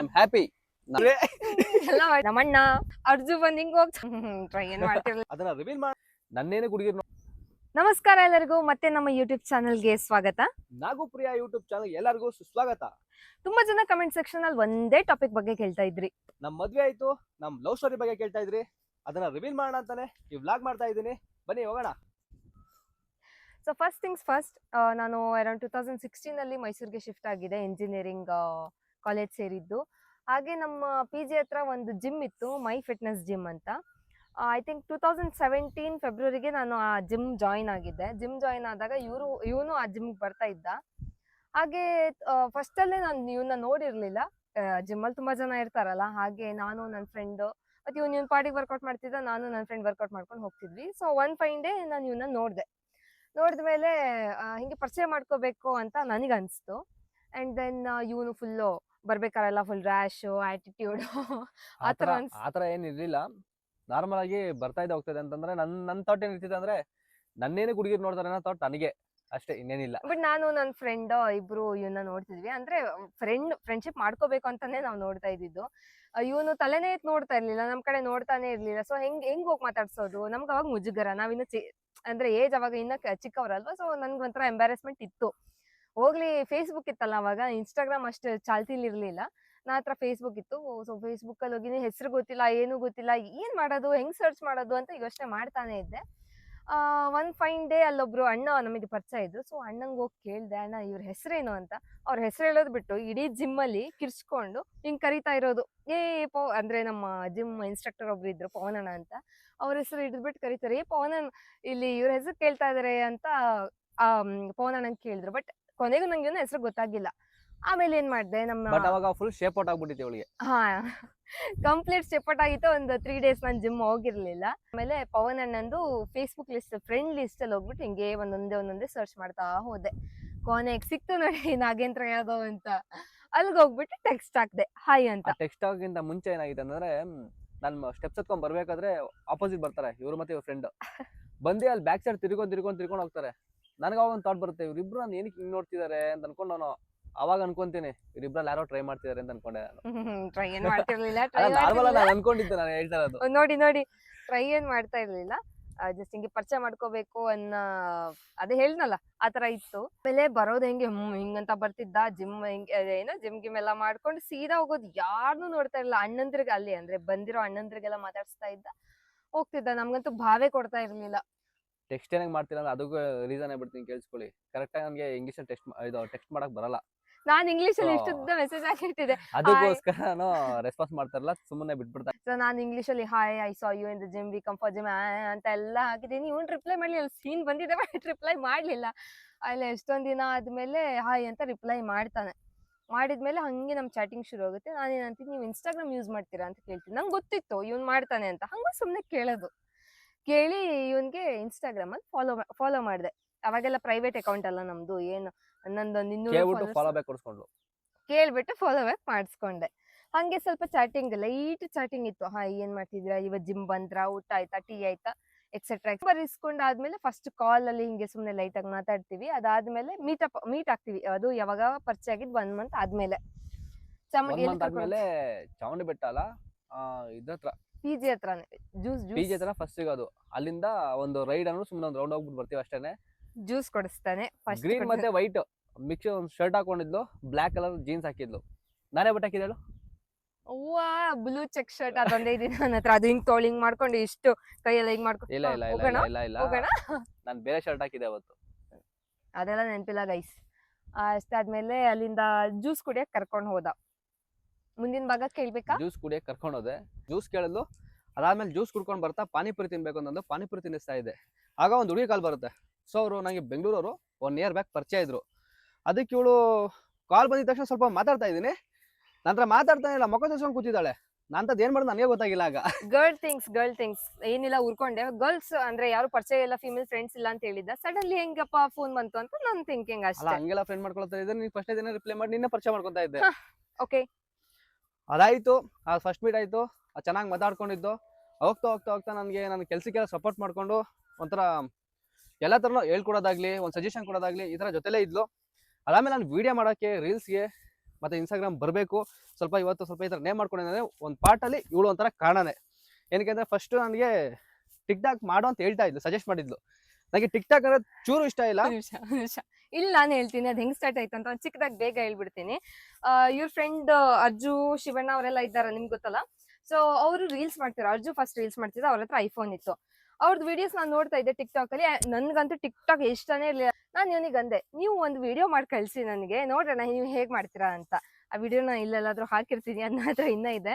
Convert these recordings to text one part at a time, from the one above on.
I am happy ಎಲ್ಲ ನಮ್ಮಣ್ಣ. ಅರ್ಜು ಬಂದ್ ಹಿಂಗ್ ಹೋಗ್ ಟ್ರೈ ಏನ್ ಮಾಡ್ತಿರ್ಲಿಲ್ಲ ಅದನ್ನ ರಿವೀಲ್ ಮಾಡಿ ನನ್ನೇನು ಹುಡುಗಿರ್ ನಮಸ್ಕಾರ ಎಲ್ಲರಿಗೂ. ಮತ್ತೆ ನಮ್ಮ ಯೂಟ್ಯೂಬ್ ಚಾನಲ್ಗೆ ಸ್ವಾಗತ. ನಾಗುಪ್ರಿಯ ಯೂಟ್ಯೂಬ್ ಚಾನಲ್ ಎಲ್ಲರಿಗೂ ಸುಸ್ವಾಗತ. ತುಂಬಾ ಜನ ಕಮೆಂಟ್ ಸೆಕ್ಷನ್ ಅಲ್ಲಿ ಒಂದೇ ಟಾಪಿಕ್ ಬಗ್ಗೆ ಕೇಳ್ತಾ ಇದ್ರಿ. ನಮ್ ಮದ್ವೆ ಆಯ್ತು. ನಮ್ ಲವ್ ಸ್ಟೋರಿ ಬಗ್ಗೆ ಕೇಳ್ತಾ ಇದ್ರಿ. ಅದನ್ನ ರಿವೀಲ್ ಮಾಡೋಣ ಅಂತಾನೆ ಈ ವ್ಲಾಗ್ ಮಾಡ್ತಾ ಇದೀನಿ ಬನ್ನಿ ಹೋಗೋಣ. ಸೊ ಫಸ್ಟ್ ಥಿಂಗ್ಸ್ ಫಸ್ಟ್ ನಾನು ಅರೌಂಡ್ ಟೂ ತೌಸಂಡ್ ಸಿಕ್ಸ್ಟೀನಲ್ಲಿ ಮೈಸೂರಿಗೆ ಶಿಫ್ಟ್ ಆಗಿದೆ ಇಂಜಿನಿಯರಿಂಗ್ ಕಾಲೇಜ್ ಸೇರಿದ್ದು. ಹಾಗೆ ನಮ್ಮ ಪಿ ಜಿ ಹತ್ರ ಒಂದು ಜಿಮ್ ಇತ್ತು ಮೈ ಫಿಟ್ನೆಸ್ ಜಿಮ್ ಅಂತ. I think two thousand seventeen ಫೆಬ್ರವರಿಗೆ ನಾನು ಆ ಜಿಮ್ ಜಾಯಿನ್ ಆಗಿದ್ದೆ. ಜಿಮ್ ಜಾಯಿನ್ ಆದಾಗ ಇವರು, ಇವನು ಆ ಜಿಮ್ಗೆ ಬರ್ತಾ ಇದ್ದ. ಹಾಗೆ ಫಸ್ಟ್ ಅಲ್ಲೇ ನಾನು ಇವನ್ನ ನೋಡಿರ್ಲಿಲ್ಲ. ಜಿಮ್ಮಲ್ಲಿ ತುಂಬಾ ಜನ ಇರ್ತಾರಲ್ಲ, ಹಾಗೆ ನಾನು ನನ್ನ ಫ್ರೆಂಡ್ ಮತ್ತೆ ಇವನು ಇವ್ನ ಪಾರ್ಟಿಗೆ ವರ್ಕೌಟ್ ಮಾಡ್ತಿದ್ದ, ನಾನು ನನ್ನ ಫ್ರೆಂಡ್ ವರ್ಕೌಟ್ ಮಾಡ್ಕೊಂಡು ಹೋಗ್ತಿದ್ವಿ. ಸೊ ಒನ್ ಫೈನ್ ಡೇ ನಾನು ಇವನ್ನ ನೋಡಿದೆ. ಮೇಲೆ ಹಿಂಗೆ ಪರಿಚಯ ಮಾಡ್ಕೋಬೇಕು ಅಂತ ನನಗೆ ಅನಿಸ್ತು ಆ್ಯಂಡ್ ದೆನ್ ಇವನು ಫುಲ್ಲು ಬರ್ಬೇಕಾರೆಲ್ಲ ಫುಲ್ ರ್ಯಾಶು ಆಟಿಟ್ಯೂಡ್ ಆತರ ಆತರ ಏನ್ ಇರ್ಲಿಲ್ಲ. ನಾರ್ಮಲ್ ಆಗಿ ಬರ್ತಾ ಇದೆ ಹೋಗ್ತದೆ ಅಂತಂದ್ರೆ ನನ್ ನನ್ ಥಾಟ್ ಏನ್ ಇರ್ತಿದೆ ಅಂದ್ರೆ ನನ್ನೇನು ಹುಡುಗಿರ್ ನೋಡ್ತಾರೆ ಅನ್ನೋ ಥಾಟ್ ನನಗೆ ಅಷ್ಟೇ ಇನ್ನೇನಿಲ್ಲ. ಬಟ್ ನಾನು ನನ್ನ ಫ್ರೆಂಡ್ ಇಬ್ರು ಇವನ್ನ ನೋಡ್ತಿದ್ವಿ. ಅಂದ್ರೆ ಫ್ರೆಂಡ್ ಫ್ರೆಂಡ್ಶಿಪ್ ಮಾಡ್ಕೋಬೇಕು ಅಂತಾನೆ ನಾವು ನೋಡ್ತಾ ಇದ್ದಿದ್ದು. ಇವನು ತಲೆನೇ ಎತ್ ನೋಡ್ತಾ ಇರ್ಲಿಲ್ಲ. ನಮ್ ಕಡೆ ನೋಡ್ತಾನೆ ಇರ್ಲಿಲ್ಲ. ಸೊ ಹೆಂಗ್ ಹೆಂಗ್ ಹೋಗಿ ಮಾತಾಡ್ಸೋದು? ನಮ್ಗೆ ಅವಾಗ ಮುಜುಗರ. ನಾವಿನ್ನು ಅಂದ್ರೆ ಏಜ್ ಅವಾಗ ಇನ್ನ ಚಿಕ್ಕವರಲ್ವಾ? ಸೊ ನನ್ಗೆ ಒಂಥರ ಎಂಬಾರಸ್ಮೆಂಟ್ ಇತ್ತು. ಹೋಗ್ಲಿ ಫೇಸ್ಬುಕ್ ಇತ್ತಲ್ಲ ಅವಾಗ ಇನ್ಸ್ಟಾಗ್ರಾಮ್ ಅಷ್ಟು ಚಾಲ್ತಿಲಿ ಇರ್ಲಿಲ್ಲ. ನಾ ಹತ್ರ ಫೇಸ್ಬುಕ್ ಇತ್ತು. ಸೊ ಫೇಸ್ಬುಕ್ ಅಲ್ಲಿ ಹೋಗಿ ಹೆಸರು ಗೊತ್ತಿಲ್ಲ, ಏನು ಗೊತ್ತಿಲ್ಲ, ಏನ್ ಮಾಡೋದು, ಹೆಂಗ್ ಸರ್ಚ್ ಮಾಡೋದು ಅಂತ ಯೋಚನೆ ಮಾಡ್ತಾನೆ ಇದ್ದೆ. ಒನ್ ಫೈನ್ ಡೇ ಅಲ್ಲೊಬ್ರು ಅಣ್ಣ ನಮಗೆ ಪರಿಚಯ ಇದ್ರು. ಸೊ ಅಣ್ಣಂಗೆ ಹೋಗಿ ಕೇಳ್ದೆ, ಅಣ್ಣ, ಇವ್ರ ಹೆಸರೇನು? ಅಂತ. ಅವ್ರ ಹೆಸರು ಹೇಳೋದು ಬಿಟ್ಟು ಇಡೀ ಜಿಮ್ ಅಲ್ಲಿ ಕಿರ್ಸ್ಕೊಂಡು ಹಿಂಗ್ ಕರಿತಾ ಇರೋದು. ಏ ಪೋ ಅಂದ್ರೆ ನಮ್ಮ ಜಿಮ್ ಇನ್ಸ್ಟ್ರಕ್ಟರ್ ಒಬ್ರು ಇದ್ರು ಪವನ್ ಅಣ್ಣ ಅಂತ. ಅವ್ರ ಹೆಸರು ಹಿಡಿದ್ಬಿಟ್ಟು ಕರಿತಾರೆ. ಏ ಪವನ ಇಲ್ಲಿ ಇವ್ರ ಹೆಸರು ಕೇಳ್ತಾ ಇದಾರೆ ಅಂತ ಪವನ್ ಅಣ್ಣಂಗ್ ಕೇಳಿದ್ರು. ಬಟ್ ಕೊನೆಗೂ ನಂಗೆ ಇವನ ಹೆಸರು ಗೊತ್ತಾಗಿಲ್ಲ. ಆಮೇಲೆ ಏನ್ ಮಾಡ್ದೆ ನಮ್ಮ ಅವಾಗ ಫುಲ್ ಶೇಪ್ ಔಟ್ ಆಗ್ಬಿಟ್ಟಿತ್ತು ಅವಳಿಗೆ ಹಾ ಕಂಪ್ಲೀಟ್ ಸೆಪರೇಟ್ ಆಗಿತ್ತು. ಒಂದು ತ್ರೀ ಡೇಸ್ ನಾನು ಜಿಮ್ ಹೋಗಿರ್ಲಿಲ್ಲ. ಆಮೇಲೆ ಪವನ್ ಅಣ್ಣಂದು ಫೇಸ್ಬುಕ್ ಲಿಸ್ಟ್ ಫ್ರೆಂಡ್ ಲಿಸ್ಟ್ ಅಲ್ಲಿ ಹೋಗ್ಬಿಟ್ಟು ಹಿಂಗೆ ಒಂದೊಂದೇ ಒಂದೊಂದೇ ಸರ್ಚ್ ಮಾಡ್ತಾ ಹೋದೆ. ಕೊನೆಗೆ ಸಿಕ್ತು ನೋಡಿ ನಾಗೇಂದ್ರ ಯಾದವ್ ಅಂತ. ಅಲ್ಲಿಗೆ ಹೋಗ್ಬಿಟ್ಟು ಟೆಕ್ಸ್ಟ್ ಹಾಕ್ದೆ. ಹಾಯ್ ಅಂತ. ಟೆಕ್ಸ್ಟ್ ಆಗಿಂತ ಮುಂಚೆ ಏನಾಗಿದೆ ಅಂದ್ರೆ ನಾನು ಸ್ಟೆಪ್ಸ್ ಹತ್ಕೊಂಡ್ ಬರ್ಬೇಕಾದ್ರೆ ಆಪೋಸಿಟ್ ಬರ್ತಾರೆ. ಇವ್ರು ಮತ್ತೆ ಇವ್ರ ಫ್ರೆಂಡ್ ಬಂದು ಅಲ್ಲಿ ಬ್ಯಾಕ್ ಸೈಡ್ ತಿರ್ಕೊಂಡ್ ತಿರ್ಕೊಂಡ್ ತಿರ್ಕೊಂಡ್ ಹೋಗ್ತಾರೆ. ನನಗೆ ಅವಾಗ ಒಂದು ಥಾಟ್ ಬರುತ್ತೆ ಇವ್ರಿಬ್ರು ನಾನು ಏನಕ್ಕೆ ಹಿಂಗ್ ನೋಡ್ತಿದ್ದಾರೆ ಅಂತ ಅನ್ಕೊಂಡು ನಾನು ಅವಾಗ ಅನ್ಕೊಂತೀನಿ ಇವ್ರಿಬ್ರಲ್ಲಿ ಯಾರೋ ಟ್ರೈ ಮಾಡ್ತಿದ್ದಾರೆ ಅಂತ ಅನ್ಕೊಂಡೆ ಟ್ರೈ ಏನ್ ಮಾಡ್ತಿರ್ಲಿಲ್ಲ ಇರ್ಲಿಲ್ಲ ನಾನು ಅನ್ಕೊಂಡಿದ್ದೆ ನಾನು ಹೇಳ್ತಾ ಇರೋದು. ನೋಡಿ ನೋಡಿ ಟ್ರೈ ಏನ್ ಮಾಡ್ತಾ ಇರ್ಲಿಲ್ಲ. ಜಸ್ಟ್ ಹಿಂಗೆ ಪರಿಚಯ ಮಾಡ್ಕೋಬೇಕು ಅನ್ನ ಅದೇ ಹೇಳ್ನಲ್ಲ ಆತರ ಇತ್ತು. ಆಮೇಲೆ ಬರೋದ್ ಹೆಂಗೆ ಹ್ಮ್ ಹಿಂಗಂತ ಬರ್ತಿದ್ದ ಜಿಮ್ ಹಿಂಗೆ ಅದೇ ಏನೋ ಜಿಮ್ ಗಿಮ್ ಎಲ್ಲ ಮಾಡ್ಕೊಂಡು ಸೀದಾ ಹೋಗೋದು ಯಾರನ್ನೂ ನೋಡ್ತಾ ಇರ್ಲಿಲ್ಲ. ಅಣ್ಣಂದ್ರಿಗೆ ಅಲ್ಲಿ ಅಂದ್ರೆ ಬಂದಿರೋ ಅಣ್ಣಂದ್ರಿಗೆಲ್ಲ ಮಾತಾಡ್ಸ್ತಾ ಇದ್ದ ಹೋಗ್ತಿದ್ದ. ನಮ್ಗಂತೂ ಭಾವೆ ಕೊಡ್ತಾ ಇರ್ಲಿಲ್ಲ. ಟೆಕ್ಸ್ಟ್ ಏನಾಗ ಮಾಡ್ತೀರ ಅಂದ್ರೆ ಅದಕ್ಕೂ ರೀಸನ್ ಆಗ್ಬಿಡ್ತೀನಿ ಕೇಳಿಸ್ಕೊಳ್ಳಿ. ಕರೆಕ್ಟಾಗಿ ನನಗೆ ಇಂಗ್ಲೀಷ್ ಟೆಕ್ಸ್ಟ್ ಇದು ಟೆಕ್ಸ್ಟ್ ಮಾಡಕ್ ಬರಲ್ಲ. ನಾನ್ ಇಂಗ್ಲಿಷ್ ಅಲ್ಲಿ ಇಷ್ಟುದ್ದ ಮೆಸೇಜ್ ಹಾಕಿಟ್ಟಿದ್ದೆ. ಅದಕ್ಕೋಸ್ಕರ ನಾನು ರೆಸ್ಪಾನ್ಸ್ ಮಾಡ್ತಾರಲ್ಲ ಸುಮ್ಮನೆ ಬಿಟ್ಬಿಡ್ತಾ. ಸೊ ನಾನು ಇಂಗ್ಲಿಷ್ ಅಲ್ಲಿ hi I saw you in the gym we come for gym ಅಂತ ಎಲ್ಲ ಹಾಕಿದ್ದೀನಿ ಇವ್ನು ರಿಪ್ಲೈ ಮಾಡ್ಲಿಲ್ಲ ಸೀನ್ ಬಂದಿದೆ ಬಟ್ ರಿಪ್ಲೈ ಮಾಡ್ಲಿಲ್ಲ. ಅಲ್ಲಿ ಎಷ್ಟೊಂದು ದಿನ ಆದ್ಮೇಲೆ ಹಾಯ್ ಅಂತ ರಿಪ್ಲೈ ಮಾಡ್ತಾನೆ. ಮಾಡಿದ್ಮೇಲೆ ಹಂಗೆ ನಮ್ಮ ಚಾಟಿಂಗ್ ಶುರು ಆಗುತ್ತೆ. ನಾನೇನಂತೀನಿ ನೀವು ಇನ್ಸ್ಟಾಗ್ರಾಮ್ ಯೂಸ್ ಮಾಡ್ತೀರಾ? ಅಂತ ಕೇಳ್ತೀನಿ. ನಂಗೆ ಗೊತ್ತಿತ್ತು ಇವ್ನು ಮಾಡ್ತಾನೆ ಅಂತ. ಹಂಗ ಸುಮ್ಮನೆ ಕೇಳೋದು. ಕೇಳಿ ಇವನ್ಗೆ ಇನ್ಸ್ಟಾಗ್ರಾಮ್ ಅಲ್ಲಿ ಫಾಲೋ ಫಾಲೋ ಮಾಡಿದೆ. ಅವಾಗೆಲ್ಲ ಪ್ರೈವೇಟ್ ಅಕೌಂಟ್ ಅಲ್ಲ ನಮ್ದು ಏನು ನಂದೊಂದು ಇನ್ನೂರು ಕೇಳ್ಬಿಟ್ಟು ಫಾಲೋ ಬ್ಯಾಕ್ ಕೊಡಿಸ್ಕೊಂಡ್ಲು ಕೇಳ್ಬಿಟ್ಟು ಫಾಲೋ ಬ್ಯಾಕ್ ಮಾಡಿಸ್ಕೊಂಡೆ. ಹಂಗೆ ಸ್ವಲ್ಪ ಚಾಟಿಂಗ್ ಲೈಟ್ ಚಾಟಿಂಗ್ ಇತ್ತು. ಹಾ ಏನ್ ಮಾಡ್ತಿದ್ರಾ ಇವತ್ ಜಿಮ್ ಬಂದ್ರಾ? ಊಟ ಆಯ್ತಾ? ಟೀ ಆಯ್ತಾ? ಎಕ್ಸೆಟ್ರಾ ಬರಿಸ್ಕೊಂಡ್ ಆದ್ಮೇಲೆ ಫಸ್ಟ್ ಕಾಲ್ ಅಲ್ಲಿ ಹಿಂಗೆ ಸುಮ್ನೆ ಲೈಟ್ ಆಗಿ ಮಾತಾಡ್ತೀವಿ. ಅದಾದ್ಮೇಲೆ ಮೀಟ್ ಅಪ್ ಮೀಟ್ ಆಗ್ತೀವಿ. ಅದು ಯಾವಾಗ ಪರಿಚಯ ಆಗಿದ್ ಒನ್ ಮಂತ್ ಆದ್ಮೇಲೆ. ಚಾಮುಂಡಿ ಬೆಟ್ಟ ಅಲ್ಲ ಇದ್ರ ಪಿ ಜಿ ಹತ್ರನೇ ಜ್ಯೂಸ್ ಪಿ ಜಿ ಜ್ಯೂಸ್ ಹತ್ರ ಫಸ್ಟ್ ಸಿಗೋದು ಅಲ್ಲಿಂದ ಒಂದು ರೈಡ್ ಅನ್ನು ಸುಮ್ಮನೆ ಒಂದು ರೌಂಡ್ ಹೋಗ್ಬಿಟ್ಟು ಬರ್ತೀವಿ ಅಷ್ಟೇನೆ. ಜ್ಯೂಸ್ ಕೊಡಿಸ್ತಾನೆ ಫಸ್ಟ್ ಗ್ರೀನ್ ಮತ್ತೆ ವೈಟ್ ಮಿಕ್ಸ್ ಒಂದು ಶರ್ಟ್ ಹಾಕೊಂಡಿದ್ಲು ಬ್ಲಾಕ್ ಕಲರ್ ಜೀನ್ಸ್ ಹಾಕಿದ್ಲು. ನಾನೇ ಬಟ್ ಹಾಕಿದಳು ಬ್ಲೂ ಚೆಕ್ ಶರ್ಟ್ ಅದೊಂದೇ ಇದೆ ನನ್ನ ಹತ್ರ. ಅದು ಹಿಂಗ್ ತೋಳಿಂಗ್ ಹಿಂಗ್ ಮಾಡ್ಕೊಂಡು ಇಷ್ಟು ಕೈಯೆಲ್ಲ ಹಿಂಗ್ ಮಾಡ್ಕೊಂಡು ಇಲ್ಲ ಇಲ್ಲ ಇಲ್ಲ ಹೋಗೋಣ? ಇಲ್ಲ ಇಲ್ಲ. ಇಲ್ಲ ಹೋಗೋಣ? ನಾನು ಬೇರೆ ಶರ್ಟ್ ಹಾಕಿದೆ ಅವತ್ತು. ಅದೆಲ್ಲ ನೆನಪಿಲ್ಲ ಗೈಸ್ ಅಷ್ಟಾದ್ಮೇಲೆ ಅಲ್ಲಿಂದ ಜ್ಯೂಸ್ ಕುಡಿಯಕ್ ಕರ್ಕೊಂಡು ಹೋದ. ಮುಂದಿನ ಭಾಗ ಕೇಳ್ಬೇಕಾ? ಜ್ಯೂಸ್ ಕುಡಿಯಕ್ಕೆ ಕರ್ಕೊಂಡೋದೆ. ಜ್ಯೂಸ್ ಕೇಳಲು ಅದಾದ್ಮೇಲೆ ಜ್ಯೂಸ್ ಕುಡ್ಕೊಂಡು ಬರ್ತಾ ಪಾನಿಪುರಿ ತಿನ್ಬೇಕು ಅಂತಂದು ಪಾನಿಪುರಿ ತಿನ್ನಿಸ್ತಾ ಇದ್ದೆ. ಆಗ ಒಂದು ಹುಡುಗಿ ಕಾಲ್ ಬರುತ್ತೆ. ಸೊ ಅವರು ನನಗೆ ಬೆಂಗಳೂರವರು ಒನ್ ಇಯರ್ ಬ್ಯಾಕ್ ಪರಿಚಯ ಇದ್ರು. ಅದಕ್ಕೆ ಇವಳು ಕಾಲ್ ಬಂದಿದ ತಕ್ಷಣ ಸ್ವಲ್ಪ ಮಾತಾಡ್ತಾ ಇದ್ದೀನಿ. ನಂತರ ಮಾತಾಡ್ತಾ ಇಲ್ಲ ಮುಖ ತೋರಿಸ್ಕೊಂಡು ಕೂತಿದ್ದಾಳೆ. ನಂತದ್ ಏನ್ ಮಾಡೋದು ನನಗೆ ಗೊತ್ತಾಗಿಲ್ಲ ಆಗ. ಗರ್ಲ್ ಥಿಂಗ್ಸ್ ಗರ್ಲ್ ಥಿಂಗ್ಸ್ ಏನಿಲ್ಲ ಉರ್ಕೊಂಡೆ ಗರ್ಲ್ಸ್ ಅಂದ್ರೆ ಯಾರು ಪರಿಚಯ ಇಲ್ಲ ಫಿಮೇಲ್ ಫ್ರೆಂಡ್ಸ್ ಇಲ್ಲ ಅಂತ ಹೇಳಿದ್ದ. ಸಡನ್ಲಿ ಹೆಂಗಪ್ಪ ಫೋನ್ ಬಂತು ಅಂತ ನನ್ ಥಿಂಕಿಂಗ್ ಅಷ್ಟೇ. ಹಂಗೆಲ್ಲ ಫ್ರೆಂಡ್ ಮಾಡ್ಕೊಳ್ತಾ ಇದ್ರೆ ನೀನ್ ಫಸ್ಟ್ ದಿನ ರಿಪ್ಲೈ ಮಾಡಿ ನಿನ್ನೆ ಪರಿಚಯ ಮಾಡ್ಕೊತಾ ಇದ್ದೆ. ಓಕೆ ಅದಾಯ್ತು, ಆ ಫಸ್ಟ್ ಮೀಟ್ ಆಯ್ತು ಚೆನ್ನಾಗಿ ಮಾತಾಡ್ಕೊಂಡಿದ್ದು. ಹೋಗ್ತಾ ಹೋಗ್ತಾ ಹೋಗ್ತಾ ನನಗೆ ನನ್ನ ಕೆಲಸಕ್ಕೆಲ್ಲ ಸಪೋರ್ಟ್ ಮಾಡಿಕೊಂಡು ಒಂಥರ ಎಲ್ಲ ಥರನೂ ಹೇಳ್ಕೊಡೋದಾಗಲಿ, ಒಂದು ಸಜೆಷನ್ ಕೊಡೋದಾಗಲಿ ಈ ಥರ ಜೊತೆಲೇ ಇದ್ಲು. ಅದಾದಮೇಲೆ ನಾನು ವೀಡಿಯೋ ಮಾಡೋಕ್ಕೆ ರೀಲ್ಸ್ಗೆ ಮತ್ತು ಇನ್ಸ್ಟಾಗ್ರಾಮ್ ಬರಬೇಕು. ಸ್ವಲ್ಪ ಇವತ್ತು ಸ್ವಲ್ಪ ಈ ಥರ ನೇಮ್ ಮಾಡ್ಕೊಂಡಿದ್ರೆ ಒಂದು ಪಾರ್ಟಲ್ಲಿ ಇವಳು ಒಂಥರ ಕಾರಣನೇ. ಏನಕ್ಕೆ ಅಂದರೆ ಫಸ್ಟು ನನಗೆ ಟಿಕ್ ಟಾಕ್ ಮಾಡು ಅಂತ ಹೇಳ್ತಾ ಇದ್ಲು ಸಜೆಸ್ಟ್ ಮಾಡಿದ್ಲು. ನನಗೆ ಟಿಕ್ ಟಾಕ್ ಅಂದ್ರೆ ಚೂರು ಇಷ್ಟ ಇಲ್ಲ. ಇಲ್ಲಿ, ನಾನು ಹೇಳ್ತೀನಿ, ಅದು ಹೆಂಗ್ ಸ್ಟಾರ್ಟ್ ಆಯ್ತು ಅಂತ ಒಂದು ಚಿಕ್ಕದಾಗಿ ಬೇಗ ಹೇಳ್ಬಿಡ್ತೀನಿ. ಇವ್ರ ಫ್ರೆಂಡ್ ಅರ್ಜು ಶಿವಣ್ಣ ಅವರೆಲ್ಲ ಇದ್ದಾರೆ ನಿಮ್ಗೆ ಗೊತ್ತಲ್ಲ? ಸೊ ಅವರು ರೀಲ್ಸ್ ಮಾಡ್ತಾರೆ ಅರ್ಜು ಫಸ್ಟ್ ರೀಲ್ಸ್ ಮಾಡ್ತಿದ್ರು ಅವ್ರ ಹತ್ರ ಐಫೋನ್ ಇತ್ತು. ಅವ್ರದ್ದು ವಿಡಿಯೋಸ್ ನಾನು ನೋಡ್ತಾ ಇದ್ದೆ ಟಿಕ್ ಟಾಕ್ ಅಲ್ಲಿ, ನನ್ಗಂತೂ ಟಿಕ್ ಟಾಕ್ ಇಷ್ಟನೇ ಇರಲಿಲ್ಲ. ನಾನು ಇವನಿಗೆ ಅಂದೆ, ನೀವು ಒಂದು ವಿಡಿಯೋ ಮಾಡಿ ಕಳಿಸಿ ನನಗೆ ನೋಡೋಣ ನೀವು ಹೇಗೆ ಮಾಡ್ತೀರಾ ಅಂತ. ಆ ವಿಡಿಯೋನ ಇಲ್ಲೆಲ್ಲಾದ್ರೂ ಹಾಕಿರ್ತೀನಿ ಅನ್ನೋದು ಹತ್ರ ಇನ್ನ ಇದೆ.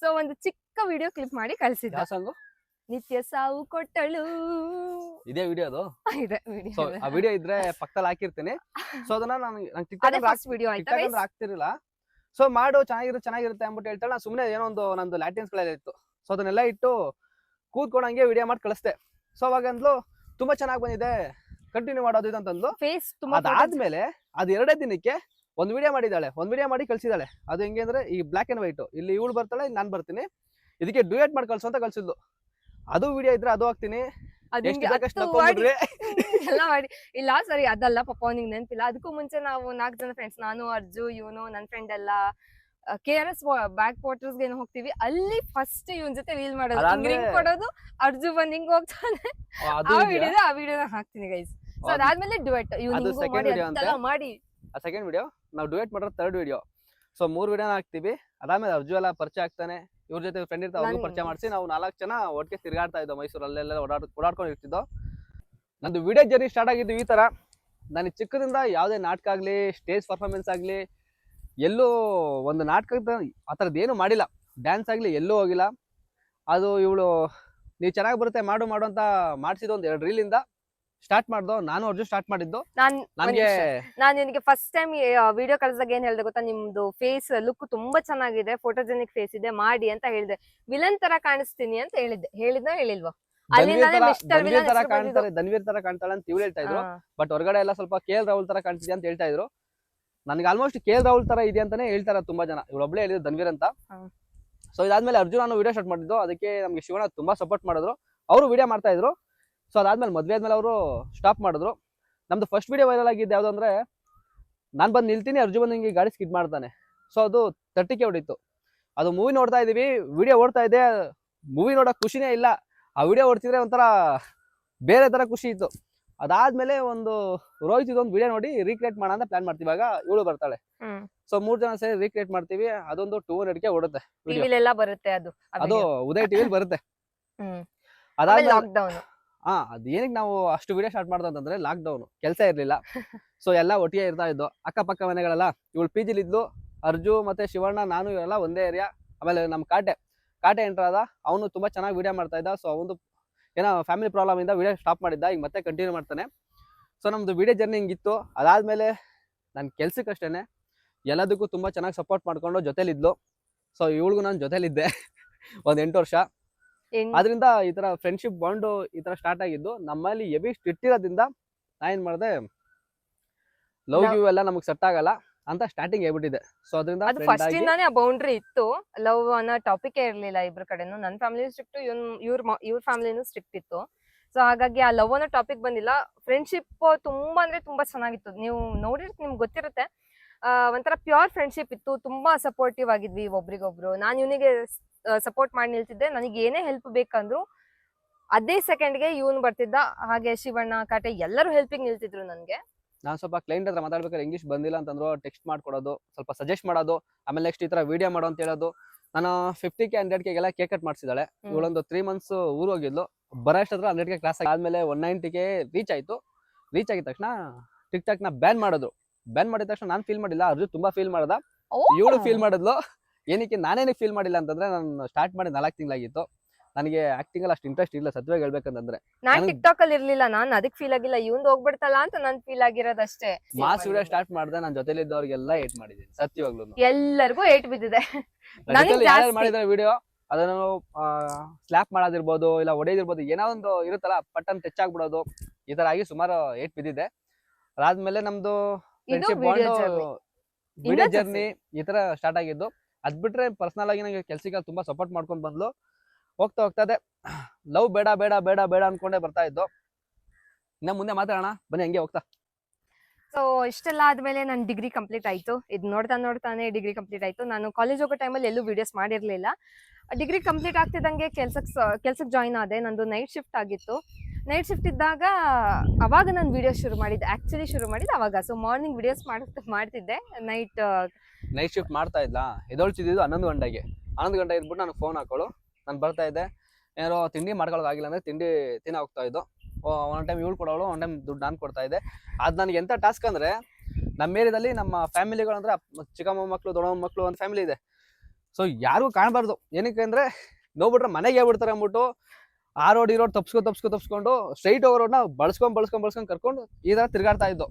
ಸೊ ಒಂದು ಚಿಕ್ಕ ವಿಡಿಯೋ ಕ್ಲಿಪ್ ಮಾಡಿ ಕಳಿಸಿದ್ದೆ. ನಿತ್ಯ ಸಾವು ಕೊಟ್ಟಳು. ಇದೇ ವಿಡಿಯೋ ಅದು? ಇದೆ ಸೊ ವಿಡಿಯೋ ಆ ವಿಡಿಯೋ ಇದ್ರೆ ಪಕ್ಕದಲ್ಲಿ ಹಾಕಿರ್ತೀನಿ. ಸೊ ಅದನ್ನ ನಾನು ನಂಗೆ ಟಿಕ್ ಅದೇ ಟಾಕ್ ಫಸ್ಟ್ ವಿಡಿಯೋ ಆಯ್ತಾ guys? ಆಗ್ತಿರ್ಲಿಲ್ಲ ಸೊ ಮಾಡು ಚೆನ್ನಾಗಿರುತ್ತೆ ಚೆನ್ನಾಗಿರುತ್ತೆ ಅಂದ್ಬಿಟ್ಟು ಹೇಳ್ತಾಳೆ. ನಾನು ಸುಮ್ಮನೆ ಏನೋ ಒಂದು ನಂದು ಲ್ಯಾಟಿನ್ಸ್ ಗಳೆಲ್ಲ ಇತ್ತು. ಸೊ ಅದನ್ನೆಲ್ಲ ಇಟ್ಟು ಕೂತ್ಕೊಂಡಂಗೆ ವಿಡಿಯೋ ಮಾಡಿ ಕಳಿಸ್ದೆ. ಸೊ ಅವಾಗ ಅಂದ್ಲು ತುಂಬಾ ಚೆನ್ನಾಗಿ ಬಂದಿದೆ. ಕಂಟಿನ್ಯೂ ಮಾಡೋದು ಇದು ಅಂತಂದ್ಲು. ಫೇಸ್ ತುಂಬಾ ಅದಾದ್ಮೇಲೆ ಅದ್ ಎರಡೇ ದಿನಕ್ಕೆ ಒಂದ್ ವಿಡಿಯೋ ಮಾಡಿದ್ದಾಳೆ. ಒಂದ್ ವಿಡಿಯೋ ಮಾಡಿ ಕಳ್ಸಿದಾಳೆ ಅದು ಹೆಂಗೆ ಅಂದ್ರೆ ಈ ಬ್ಲಾಕ್ ಅಂಡ್ ವೈಟ್ ಇಲ್ಲಿ ಇವಳು ಬರ್ತಾಳೆ ನಾನ್ ಬರ್ತೀನಿ. ಇದಕ್ಕೆ ಡ್ಯೂಯೇಟ್ ಮಾಡಿ ಕಳ್ಸು ಅಂತ ಕಳ್ಸಿದ್ಲು. ಅದು ವಿಡಿಯೋ ಇದ್ರೆ ಅದು ಹಾಕ್ತೀನಿ. ಅದ್ ನಿಮ್ಗೆ ಹತ್ತು ಮಾಡಿ. ಎಲ್ಲ ಮಾಡಿ. ಇಲ್ಲ ಸರಿ ಅದಲ್ಲ ಪಾಪ ನಿಂಗ್ ನೆನಪಿಲ್ಲ. ಅದಕ್ಕೂ ಮುಂಚೆ ನಾವು ನಾಲ್ಕು ಜನ ಫ್ರೆಂಡ್ಸ್ ನಾನು ಅರ್ಜು ಇವನು ನನ್ನ ಫ್ರೆಂಡ್ ಎಲ್ಲ K R S backwaters ಏನೋ ಹೋಗ್ತೀವಿ. ಅಲ್ಲಿ ಫಸ್ಟ್ ಇವನ್ ಜೊತೆ ರೀಲ್ ಮಾಡೋದು. ಹಿಂಗ್ ಅದಾದ್ಮೇಲೆ- ಕೊಡೋದು ಅರ್ಜು ಬಂದ್ ಹಿಂಗ್ ಹೋಗ್ತಾನೆ. ಆ ವಿಡಿಯೋ ಆ ವಿಡಿಯೋನ ಹಾಕ್ತೀನಿ ಗೈಸ್ ಸೊ ಅದು- ಅದಾದ್ಮೇಲೆ ಡುವೆಟ್ ಇವ್ನು ಮಾಡಿ ಸೆಕೆಂಡ್ ವಿಡಿಯೋ ನಾವು ಡುಯೇಟ್ ಮಾಡೋದು ಥರ್ಡ್ ವಿಡಿಯೋ ಸೊ ಮೂರ್ ವಿಡಿಯೋನ ಹಾಕ್ತಿವಿ. ಅದಾದ್ಮೇಲೆ ಅರ್ಜು ಎಲ್ಲ ಪರಿಚಯ ಆಗ್ತಾನೆ. ಇವ್ರ ಜೊತೆ ಫ್ರೆಂಡ್ ಇರ್ತಾವ ಅವ್ರಿಗೂ ಪರಿಚಯ ಮಾಡಿಸಿ ನಾವು ನಾಲ್ಕು ಜನ ಒಟ್ಟಿಗೆ ತಿರುಗಾಡ್ತಾ ಇದ್ದೋ ಮೈಸೂರಲ್ಲೆಲ್ಲ ಓಡಾಡ್ ಓಡಾಡ್ಕೊಂಡು ಇರ್ತಿದ್ದೋ. ನಂದು ವಿಡಿಯೋ ಜರ್ನಿ ಸ್ಟಾರ್ಟ್ ಆಗಿದ್ದು ಈ ತರ. ನನಗೆ ಚಿಕ್ಕದಿಂದ ಯಾವುದೇ ನಾಟಕ ಆಗಲಿ ಸ್ಟೇಜ್ ಪರ್ಫಾರ್ಮೆನ್ಸ್ ಆಗಲಿ ಎಲ್ಲೂ ಒಂದು ನಾಟಕದ ಆ ಥರದ್ದು ಏನು ಮಾಡಿಲ್ಲ. ಡ್ಯಾನ್ಸ್ ಆಗಲಿ ಎಲ್ಲೂ ಹೋಗಿಲ್ಲ. ಅದು ಇವಳು ನೀವು ಚೆನ್ನಾಗಿ ಬರುತ್ತೆ ಮಾಡು ಮಾಡು ಅಂತ ಮಾಡಿಸಿದ್ದು ಒಂದು ಎರಡು ರೀಲಿಂದ ಸ್ಟಾರ್ಟ್ ಮಾಡ್ದೋ? ನಾನು ಅರ್ಜು ಸ್ಟಾರ್ಟ್ ಮಾಡಿದ್ದು? ನಾನ್ ನನಗೆ ನಾನು ನಿನಗೆ ಫಸ್ಟ್ ಟೈಮ್ ವಿಡಿಯೋ ಕಳ್ಸಿದಾಗ ಏನ್ ಹೇಳ್ದೆ ಗೊತ್ತಾ? ನಿಮ್ದು ಫೇಸ್ ಲುಕ್ ತುಂಬಾ ಚೆನ್ನಾಗಿದೆ ಫೋಟೋಜೆನಿಕ್ ಫೇಸ್ ಇದೆ ಮಾಡಿ ಅಂತ ಹೇಳಿದೆ. ವಿಲನ್ ತರ ಕಾಣಿಸ್ತೀನಿ ಅಂತ ಹೇಳಿದ್ದೆ. ಹೇಳಿದ್ನ ಹೇಳಿಲ್ವಾ. ಧನ್ವೀರ್ ತರ ಕಾಣ್ತಾರೆ ಧನ್ವೀರ್ ತರ ಕಾಣ್ತಾಳೆ ಅಂತ ಇವ್ರು ಹೇಳ್ತಾ ಇದ್ರು. ಬಟ್ ಹೊರಗಡೆ ಎಲ್ಲ ಸ್ವಲ್ಪ ಕೆ ಎಲ್ ರಾಹುಲ್ ತರ ಕಾಣ್ತಿದ್ಯಾ ಅಂತ ಹೇಳ್ತಾ ಇದ್ರು. ನನ್ಗೆ ಆಲ್ಮೋಸ್ಟ್ ಕೆ ಎಲ್ ರಾಹುಲ್ ತರ ಇದೆ ಅಂತಾನೆ ಹೇಳ್ತಾರೆ ತುಂಬಾ ಜನ. ಇವ್ರೊಬ್ಳೆ ಹೇಳಿದ್ರು ಧನ್ವೀರ್ ಅಂತ. ಸೊ ಇದಾದ್ಮೇಲೆ ಅರ್ಜುನ್ ನಾನು ವಿಡಿಯೋ ಸ್ಟಾರ್ಟ್ ಮಾಡಿದ್ದು. ಅದಕ್ಕೆ ನಮ್ಗೆ ಶಿವಣ್ಣ ತುಂಬಾ ಸಪೋರ್ಟ್ ಮಾಡಿದ್ರು. ಅವರು ವಿಡಿಯೋ ಮಾಡ್ತಾ ಇದ್ರು. ಸೊ ಅದಾದ್ಮೇಲೆ ಮದ್ವೆ ಆದ್ಮೇಲೆ ಅವರು ಸ್ಟಾಪ್ ಮಾಡಿದ್ರು. ನಮ್ದು ಫಸ್ಟ್ ವಿಡಿಯೋ ವೈರಲ್ ಆಗಿದ್ದು ಯಾವುದು ಅಂದ್ರೆ ನಾನ್ ಬಂದು ನಿಲ್ತೀನಿ ಅರ್ಜುನ್ ಬಂದು ಹಿಂಗೆ ಗಾಡಿ ಸ್ಕಿಡ್ ಮಾಡ್ತಾನೆ. ಸೊ ಅದು ತರ್ಟಿಕೆ ಹೊಡಿತು. ಅದು ಮೂವಿ ನೋಡ್ತಾ ಇದೀವಿ ವಿಡಿಯೋ ಓಡ್ತಾ ಇದೆ. ಮೂವಿ ನೋಡೋಕೆ ಖುಷಿನೇ ಇಲ್ಲ. ಆ ವಿಡಿಯೋ ಓಡ್ತಿದ್ರೆ ಒಂಥರ ಬೇರೆ ತರ ಖುಷಿ ಇತ್ತು. ಅದಾದ್ಮೇಲೆ ಒಂದು ರೋಹಿತ್ ಇದೊಂದು ವಿಡಿಯೋ ನೋಡಿ ರೀಕ್ರಿಯೇಟ್ ಮಾಡೋ ಅಂತ ಪ್ಲಾನ್ ಮಾಡ್ತೀವಿ. ಇವಾಗ ಇವಳು ಬರ್ತಾಳೆ. ಸೊ ಮೂರ್ ಜನ ಸೇರಿ ರೀಕ್ರಿಯೇಟ್ ಮಾಡ್ತೀವಿ. ಅದೊಂದು ಟೂ ಹಂಡ್ರೆಡ್ಗೆ ಓಡುತ್ತೆ ವಿಡಿಯೋ ಟಿವಿಲೆಲ್ಲ ಬರುತ್ತೆ ಅದು. ಅದು. ಉದಯ್ ಟಿವಿಲಿ ಬರುತ್ತೆ. ಅದಾದ್ಮೇಲೆ ಹಾ ಅದ್ ಏನಕ್ಕೆ ನಾವು ಅಷ್ಟು ವಿಡಿಯೋ ಸ್ಟಾರ್ಟ್ ಮಾಡ್ದು ಅಂತಂದ್ರೆ ಲಾಕ್ ಡೌನ್ ಕೆಲಸ ಇರ್ಲಿಲ್ಲ. ಸೊ ಎಲ್ಲ ಒಟ್ಟಿಗೆ ಇರ್ತಾ ಇದ್ದು ಅಕ್ಕಪಕ್ಕ ಮನೆಗಳೆಲ್ಲ ಇವಳು ಪಿ ಜಿಲಿ ಇದ್ಲು ಅರ್ಜು ಮತ್ತೆ ಶಿವಣ್ಣ ನಾನು ಇವರೆಲ್ಲ ಒಂದೇ ಏರಿಯಾ ಆಮೇಲೆ ನಮ್ಮ ಕಾಟೆ ಕಾಟೆ ಎಂಟರ್ ಆದ ಅವನು ತುಂಬಾ ಚೆನ್ನಾಗಿ ವಿಡಿಯೋ ಮಾಡ್ತಾ ಇದ್ದ. ಸೊ ಅವನು ಏನೋ ಫ್ಯಾಮಿಲಿ ಪ್ರಾಬ್ಲಮ್ ಇಂದ ವಿಡಿಯೋ ಸ್ಟಾಪ್ ಮಾಡಿದ್ದ ಈಗ ಮತ್ತೆ ಕಂಟಿನ್ಯೂ ಮಾಡ್ತಾನೆ. ಸೊ ನಮ್ದು ವಿಡಿಯೋ ಜರ್ನಿ ಹಿಂಗಿತ್ತು. ಅದಾದ್ಮೇಲೆ ನನ್ನ ಕೆಲ್ಸಕ್ಕಷ್ಟೇನೆ ಎಲ್ಲದಕ್ಕೂ ತುಂಬಾ ಚೆನ್ನಾಗಿ ಸಪೋರ್ಟ್ ಮಾಡಿಕೊಂಡು ಜೊತೆಲಿದ್ಲು. ಸೊ ಇವಳಿಗೂ ನಾನು ಜೊತೆಲಿದ್ದೆ. ಒಂದು ಎಂಟು ವರ್ಷ. ಅದರಿಂದ ಈ ತರ ಫ್ರೆಂಡ್ಶಿಪ್ ಬಾಂಡ್ ಈ ತರ ಸ್ಟಾರ್ಟ್ ಆಗಿದ್ದು ನಮ್ಮಲ್ಲಿ ಎವಿ ಸ್ಟ್ರಿಕ್ಟ್ ಇರೋದ್ರಿಂದ ನಾ ಏನ್ ಮಾಡಿದೆ ಲವ್ ಯು ಎಲ್ಲ ನಮಗೆ ಸೆಟ್ ಆಗಲ್ಲ ಅಂತ ಸ್ಟಾರ್ಟಿಂಗ್ ಹೇಳ್ಬಿಟ್ಟಿದೆ ಸೊ ಅದರಿಂದ ಅದು ಫಸ್ಟ್ ಇಂದಾನೇ ಆ ಬೌಂಡ್ರಿ ಇತ್ತು. ಲವ್ ಅನ್ನೋ ಟಾಪಿಕ್ ಇರ್ಲಿಲ್ಲ ಇಬ್ರ ಕಡೆನು. ನನ್ನ ಫ್ಯಾಮಿಲಿ ಸ್ಟ್ರಿಕ್ಟ್ ಇವ್ನ ಇವ್ರ ಇವ್ರ ಫ್ಯಾಮಿಲಿನೂ ಸ್ಟ್ರಿಕ್ಟ್ ಇತ್ತು. ಸೊ ಹಾಗಾಗಿ ಆ ಲವ್ ಅನ್ನೋ ಟಾಪಿಕ್ ಬಂದಿಲ್ಲ. ಫ್ರೆಂಡ್ಶಿಪ್ ತುಂಬಾ ಅಂದ್ರೆ ತುಂಬಾ ಚೆನ್ನಾಗಿತ್ತು. ನೀವು ನೋಡಿರ್ತ ನಿಮ್ಗೆ ಗೊತ್ತಿರುತ್ತೆ. ಒಂಥರ ಪ್ಯೂರ್ ಫ್ರೆಂಡ್ಶಿಪ್ ಇತ್ತು. ತುಂಬಾ ಸಪೋರ್ಟಿವ್ ಆಗಿದ್ವಿ ಒಬ್ರಿಗೊಬ್ರು. ನಾನು ಇವನಿಗೆ ಸಪೋರ್ಟ್ ಮಾಡಿ ನಿಲ್ತಿದ್ದೆ. ನನಗೆ ಏನೇ ಹೆಲ್ಪ್ ಬೇಕಂದ್ರು ಅದೇ ಸೆಕೆಂಡ್ಗೆ ಇವನು ಬರ್ತಿದ್ದ. ಹಾಗೆ ಶಿವಣ್ಣ ಕಾಟೆ ಎಲ್ಲರೂ ಹೆಲ್ಪಿಂಗ್ ನಿಲ್ತಿದ್ರು ನನಗೆ. ನಾನು ಸ್ವಲ್ಪ ಕ್ಲೈಂಟ್ ಹತ್ರ ಮಾತಾಡ್ಬೇಕಾದ್ರೆ ಇಂಗ್ಲಿಷ್ ಬಂದಿಲ್ಲ ಅಂತಂದ್ರು ಟೆಕ್ಸ್ಟ್ ಮಾಡ್ಕೊಡೋದು ಸ್ವಲ್ಪ ಸಜೆಸ್ಟ್ ಮಾಡೋದು ಆಮೇಲೆ ನೆಕ್ಸ್ಟ್ ಈ ತರ ವಿಡಿಯೋ ಮಾಡೋ ಅಂತ ಹೇಳೋದು. ನಾನು ಫಿಫ್ಟಿ ಕೆ ಹಂಡ್ರೆಡ್ ಗೆಲ್ಲ ಕೇಕ್ ಕಟ್ ಮಾಡಿಸಿದಾಳೆ. ಇವಳೊಂದು ತ್ರೀ ಮಂತ್ಸ್ ಊರು ಹೋಗಿದ್ಲು. ಬರೋಷ್ಟು ಹತ್ರ ಹಂಡ್ರೆಡ್ ಕೆ ಕ್ಲಾಸ್ ಆದ್ಮೇಲೆ ಒನ್ ನೈಂಟಿಗೆ ರೀಚ್ ಆಯ್ತು. ರೀಚ್ ಆಗಿದ ತಕ್ಷಣ ಟಿಕ್ ಟಾಕ್ನ ಬ್ಯಾನ್ ಮಾಡೋದು ಬ್ಯಾನ್ ಮಾಡಿದ ತಕ್ಷಣ ನಾನು ಫೀಲ್ ಮಾಡಿಲ್ಲ ಅರ್ಜುನ್ ತುಂಬಾ ಫೀಲ್ ಮಾಡದ. ಇವಳು ಫೀಲ್ ಮಾಡಿದ್ಲು. ಏನಕ್ಕೆ ನಾನೇನಕ್ಕೆ ಫೀಲ್ ಮಾಡಿಲ್ಲ ಅಂತಂದ್ರೆ ನಾನು ಸ್ಟಾರ್ಟ್ ಮಾಡಿ ನಾಲ್ಕು ತಿಂಗಳಾಗಿತ್ತು. ನನಗೆ ಆಕ್ಟಿಂಗ್ ಅಲ್ಲಿ ಅಷ್ಟು ಇಂಟ್ರೆಸ್ಟ್ ಇಲ್ಲ ಸತ್ಯವಾಗಿ ಹೇಳ್ಬೇಕಂತಂದ್ರೆ. ನಾನ್ ಟಿಕ್ಟಾಕ್ ಟಿಕ್ ಟಾಕ್ ಅಲ್ಲಿ ಇರ್ಲಿಲ್ಲ ನಾನ್ ಅದಕ್ಕೆ ಫೀಲ್ ಆಗಿಲ್ಲ ಇವಂದ್ ಹೋಗ್ಬಿಡ್ತಲ್ಲ ಅಂತ ನನ್ ಫೀಲ್ ಆಗಿರೋದಷ್ಟೇ. ಮಾಸ್ ವಿಡಿಯೋ ಸ್ಟಾರ್ಟ್ ಮಾಡಿದೆ ನನ್ನ ಜೊತೆಲಿದ್ದವ್ರಿಗೆಲ್ಲ ಏಟ್ ಮಾಡಿದ್ದೀನಿ ಸತ್ಯವಾಗ್ಲೂ ಎಲ್ಲರಿಗೂ ಏಟ್ ಬಿದ್ದಿದೆ. ಜೊತೆಲಿ ಮಾಡಿದ್ರೆ ವಿಡಿಯೋ ಅದನ್ನು ಸ್ಲ್ಯಾಪ್ ಮಾಡೋದಿರ್ಬೋದು ಇಲ್ಲ ಹೊಡೆಯೋದಿರ್ಬೋದು ಏನೋ ಒಂದು ಇರುತ್ತಲ್ಲ ಪಟ್ಟನ್ ಟಚ್ ಆಗ್ಬಿಡೋದು ಈ ತರ ಆಗಿ ಸುಮಾರು ಏಟ್ ಬಿದ್ದಿದೆ. ಅದಾದ್ಮೇಲೆ ನಮ್ದು ಇದು ವಿಡಿಯೋ ಜರ್ನಿ ಈ ತರ ಸ್ಟಾರ್ಟ್ ಆಗಿದ್ದು. ಅದ್ ಬಿಟ್ರೆ ಪರ್ಸನಲ್ ಆಗಿ ನಂಗೆ ಕೆಲ್ಸಕ್ಕೆ ತುಂಬಾ ಸಪೋರ್ಟ್ ಮಾಡ್ಕೊಂಡ್ ಬಂದ್ಲು. ಹೋಗ್ತಾ ಹೋಗ್ತದೆ ಲವ್ ಬೇಡ ಬೇಡ ಬೇಡ ಬೇಡ ಅನ್ಕೊಂಡೆ ಬರ್ತಾ ಇದ್ದು. ಇನ್ನ ಮುಂದೆ ಮಾತಾಡೋಣ. ಬನ್ನಿ ಹಂಗೆ ಹೋಗ್ತಾ. ಸೊ ಇಷ್ಟೆಲ್ಲ ಆದ್ಮೇಲೆ ನನ್ನ ಡಿಗ್ರಿ ಕಂಪ್ಲೀಟ್ ಆಯ್ತು. ಇದು ನೋಡ್ತಾ ನೋಡ್ತಾನೆ ಡಿಗ್ರಿ ಕಂಪ್ಲೀಟ್ ಆಯ್ತು. ನಾನು ಕಾಲೇಜ್ ಹೋಗೋ ಟೈಮಲ್ಲಿ ಎಲ್ಲೂ ವಿಡಿಯೋಸ್ ಮಾಡಿರಲಿಲ್ಲ. ಡಿಗ್ರಿ ಕಂಪ್ಲೀಟ್ ಆಗ್ತಿದ್ದಂಗೆ ಕೆಲ್ಸಕ್ಕೆ ಕೆಲ್ಸಕ್ಕೆ ಜಾಯ್ನ್ ಆದೆ. ನಂದು ನೈಟ್ ಶಿಫ್ಟ್ ಆಗಿತ್ತು. ನೈಟ್ ಶಿಫ್ಟ್ ಇದ್ದಾಗ ಅವಾಗ ನಾನು ವಿಡಿಯೋ ಶುರು ಮಾಡಿದ್ದೆ ಆ್ಯಕ್ಚುಲಿ ಶುರು ಮಾಡಿದ್ದೆ ಅವಾಗ. ಸೊ ಮಾರ್ನಿಂಗ್ ವಿಡಿಯೋಸ್ ಮಾಡ್ತಾ, ಮಾಡ್ತಿದ್ದೆ. ನೈಟ್ ನೈಟ್ ಶಿಫ್ಟ್ ಮಾಡ್ತಾ ಇದ್ಲಾ? ಎದೊಳ್ತಿದ್ದು ಹನ್ನೊಂದು ಗಂಟೆಗೆ. ಹನ್ನೊಂದು ಗಂಟೆ ಇದ್ಬಿಟ್ಟು ನನಗೆ ಫೋನ್ ಹಾಕೊಳ್ಳು. ನಾನು ಬರ್ತಾ ಇದ್ದೆ. ಏನೋ ತಿಂಡಿ ಮಾಡ್ಕೊಳ್ಳೋಕ್ಕಾಗಿಲ್ಲ ಅಂದರೆ ತಿಂಡಿ ತಿನ್ನ ಹೋಗ್ತಾ ಇದ್ದು. ಒನ್ ಟೈಮ್ ಇವಳು ಕೊಡೋಳು ಒನ್ ಟೈಮ್ ದುಡ್ಡು ನಾನು ಕೊಡ್ತಾ ಇದ್ದೆ. ಅದು ನನಗೆ ಎಂಥ ಟಾಸ್ಕ್ ಅಂದರೆ ನಮ್ಮ ಏರಿಯಾದಲ್ಲಿ ನಮ್ಮ ಫ್ಯಾಮಿಲಿಗಳು ಅಂದರೆ ಚಿಕ್ಕಮ್ಮ ಮಕ್ಕಳು ದೊಡ್ಡಮ್ಮ ಮಕ್ಕಳು ಒಂದು ಫ್ಯಾಮಿಲಿ ಇದೆ. ಸೊ ಯಾರಿಗೂ ಕಾಣಬಾರ್ದು. ಏನಕ್ಕೆ ಅಂದರೆ, ನೋಡ್ಬಿಟ್ರೆ ಮನೆಗೆ ಹೇಳ್ಬಿಡ್ತಾರೆ ಅಂದ್ಬಿಟ್ಟು ಆ ರೋಡ್ ಈ ರೋಡ್ ತಪ್ಸ್ಕೊ ತಪ್ಸ್ಕೊ ತಪ್ಸ್ಕೊಂಡು ಸ್ಟ್ರೈಟ್ ಹೋಗೋ ನ ಬಳಸ್ಕೊಂಡ್ ಬಳಸ್ಕೊಂಡ್ ಬಳಸ್ಕೊಂಡ್ ಕರ್ಕೊಂಡು ಈ ತರ ತಿರ್ಗಾಡ್ತಾ ಇದ್ದು.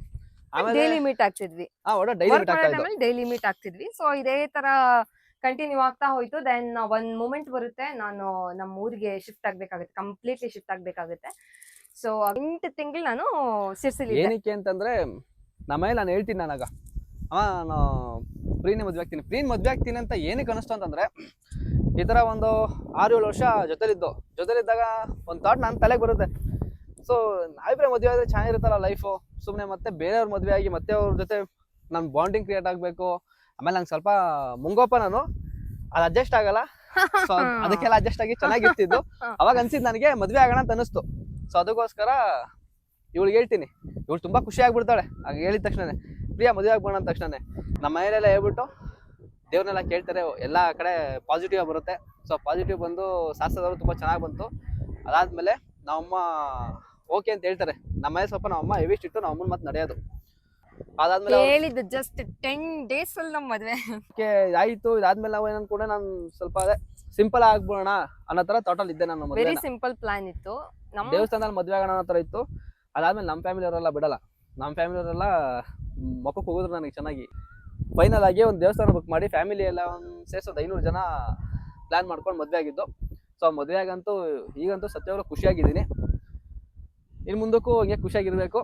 ಆಮೇಲೆ ಡೈಲಿ ಮೀಟ್ ಆಗ್ತಿದ್ವಿ. ಹಾ ಒಳ್ಳೆ ಡೈಲಿ ಮೀಟ್ ಆಗ್ತಾ ಇದ್ದು. Daily meet ಆಗ್ತಿದ್ವಿ. ಸೊ ಇದೇ ತರ ಕಂಟಿನ್ಯೂ ಆಗ್ತಾ ಹೋಯ್ತು. ದೆನ್ ಒಂದ್ ಮೂಮೆಂಟ್ ಬರುತ್ತೆ. ನಾನು ನಮ್ಮ ಊರಿಗೆ ಶಿಫ್ಟ್ ಆಗ್ಬೇಕಾಗುತ್ತೆ. ಕಂಪ್ಲೀಟ್ಲಿ ಶಿಫ್ಟ್ ಆಗ್ಬೇಕಾಗುತ್ತೆ. ಸೊ ಎಂಟು ತಿಂಗಳು ನಾನು ಸಿರ್ಸಿಲಿ ಏನಕ್ಕೆ ಅಂತಂದ್ರೆ ನಮ್ಮ ಮನೇಲಿ ನಾನು ಹೇಳ್ತೀನಿ ನನಗ. ಹಾ ನಾನು ಪ್ರೀನ್ ಮದ್ವೆ ಆಗ್ತೀನಿ. ಪ್ರೀನ್ ಮದ್ವೆ ಆಗ್ತೀನಿ ಅಂತ ಏನಕ್ಕೆ ಅನಿಸ್ತು ಅಂತಂದ್ರೆ ಈ ಥರ ಒಂದು ಆರು ಏಳು ವರ್ಷ ಜೊತೆಲಿದ್ದು. ಜೊತೆಲಿದ್ದಾಗ ಒಂದು ಥಾಟ್ ನನ್ನ ತಲೆಗೆ ಬರುತ್ತೆ. ಸೊ ನಾವಿಬ್ಬರೇ ಮದುವೆ ಆದ್ರೆ ಚೆನ್ನಾಗಿರುತ್ತಲ್ಲ ಲೈಫು ಸುಮ್ಮನೆ ಮತ್ತೆ ಬೇರೆಯವ್ರ ಮದುವೆ ಆಗಿ ಮತ್ತೆ ಅವ್ರ ಜೊತೆ ನನ್ನ ಬಾಂಡಿಂಗ್ ಕ್ರಿಯೇಟ್ ಆಗಬೇಕು. ಆಮೇಲೆ ನಂಗೆ ಸ್ವಲ್ಪ ಮುಂಗೋಪ ನಾನು. ಅದು ಅಡ್ಜಸ್ಟ್ ಆಗಲ್ಲ. ಸೊ ಅದಕ್ಕೆಲ್ಲ ಅಡ್ಜಸ್ಟ್ ಆಗಿ ಚೆನ್ನಾಗಿರ್ತಿದ್ದು ಅವಾಗ ಅನ್ಸಿದ್ ನನಗೆ ಮದುವೆ ಆಗೋಣ ಅಂತ ಅನಿಸ್ತು ಸೊ ಅದಕ್ಕೋಸ್ಕರ ಇವಳಿಗೆ ಹೇಳ್ತೀನಿ. ಇವಳು ತುಂಬಾ ಖುಷಿ ಆಗ್ಬಿಡ್ತಾಳೆ. ಆಗ ಹೇಳಿದ ತಕ್ಷಣನೇ. ಪ್ರಿಯಾ ಮದುವೆ ಆಗ್ಬೋಣ ಅಂದ ತಕ್ಷಣನೇ. ನಮ್ಮ ಮನೆಯಲ್ಲೆಲ್ಲ ಹೇಳ್ಬಿಟ್ಟು ದೇವ್ರನ್ನೆಲ್ಲ ಕೇಳ್ತಾರೆ ಎಲ್ಲ ಕಡೆ ಪಾಸಿಟಿವ್ ಬರುತ್ತೆ. ಸೊ ಪಾಸಿಟಿವ್ ಬಂದು ಶಾಸ್ತ್ರದವರು ತುಂಬಾ ಚೆನ್ನಾಗಿ ಬಂತು. ಅದಾದ್ಮೇಲೆ ನಮ್ಮಮ್ಮ ಓಕೆ ಅಂತ ಹೇಳ್ತಾರೆ. ನಮ್ಮ ಮನೆ ಸ್ವಲ್ಪ ನಮ್ಮಮ್ಮ ಹೆವಿ ಇಟ್ಟು ನಮ್ಮ ಅಮ್ಮನ ಮತ್ತೆ ನಡೆಯೋದು. ಅದಾದ್ಮೇಲೆ ಹೇಳಿದ್ದು ಜಸ್ಟ್ ಟೆನ್ ಡೇಸ್ ಅಲ್ಲಿ ನಮ್ಮ ಮದುವೆ. ಓಕೆ ಆಯ್ತು. ಇದಾದ್ಮೇಲೆ ನಾವು ಏನಂದ್ ಕೂಡ ನಾನು ಸ್ವಲ್ಪ ಅದೇ ಸಿಂಪಲ್ ಆಗ್ಬಿಡೋಣ ಅನ್ನೋ ತರ ಟೋಟಲ್ ಇದ್ದೆ ನಾನು ವೆರಿ ಮದುವೆ ಸಿಂಪಲ್ ಪ್ಲಾನ್ ಇತ್ತು. ನಮ್ಮ ದೇವಸ್ಥಾನದಲ್ಲಿ ಮದ್ವೆ ಆಗೋಣ ಅನ್ನೋ ಥರ ಇತ್ತು. ಅದಾದ್ಮೇಲೆ ನಮ್ಮ ಫ್ಯಾಮಿಲಿ ಅವರೆಲ್ಲ ಬಿಡಲ್ಲ. ನಮ್ಮ ಫ್ಯಾಮಿಲಿ ಅವರೆಲ್ಲ ಮಕ್ಕಳು ಹೋಗಿದ್ರು ನನಗೆ ಚೆನ್ನಾಗಿ. ಫೈನಲ್ ಆಗಿ ಒಂದು ದೇವಸ್ಥಾನ ಬುಕ್ ಮಾಡಿ ಫ್ಯಾಮಿಲಿ ಎಲ್ಲ ಒಂದು ಸೇರ್ಸೋದು ಐನೂರು ಜನ ಪ್ಲ್ಯಾನ್ ಮಾಡ್ಕೊಂಡು ಮದುವೆ ಆಗಿದ್ದು. ಸೊ ಮದುವೆ ಆಗಂತೂ ಈಗಂತೂ ಸತ್ಯವಾಗ್ಲೂ ಖುಷಿಯಾಗಿದ್ದೀನಿ. ಇನ್ನು ಮುಂದಕ್ಕೂ ಹಂಗೆ ಖುಷಿಯಾಗಿರಬೇಕು.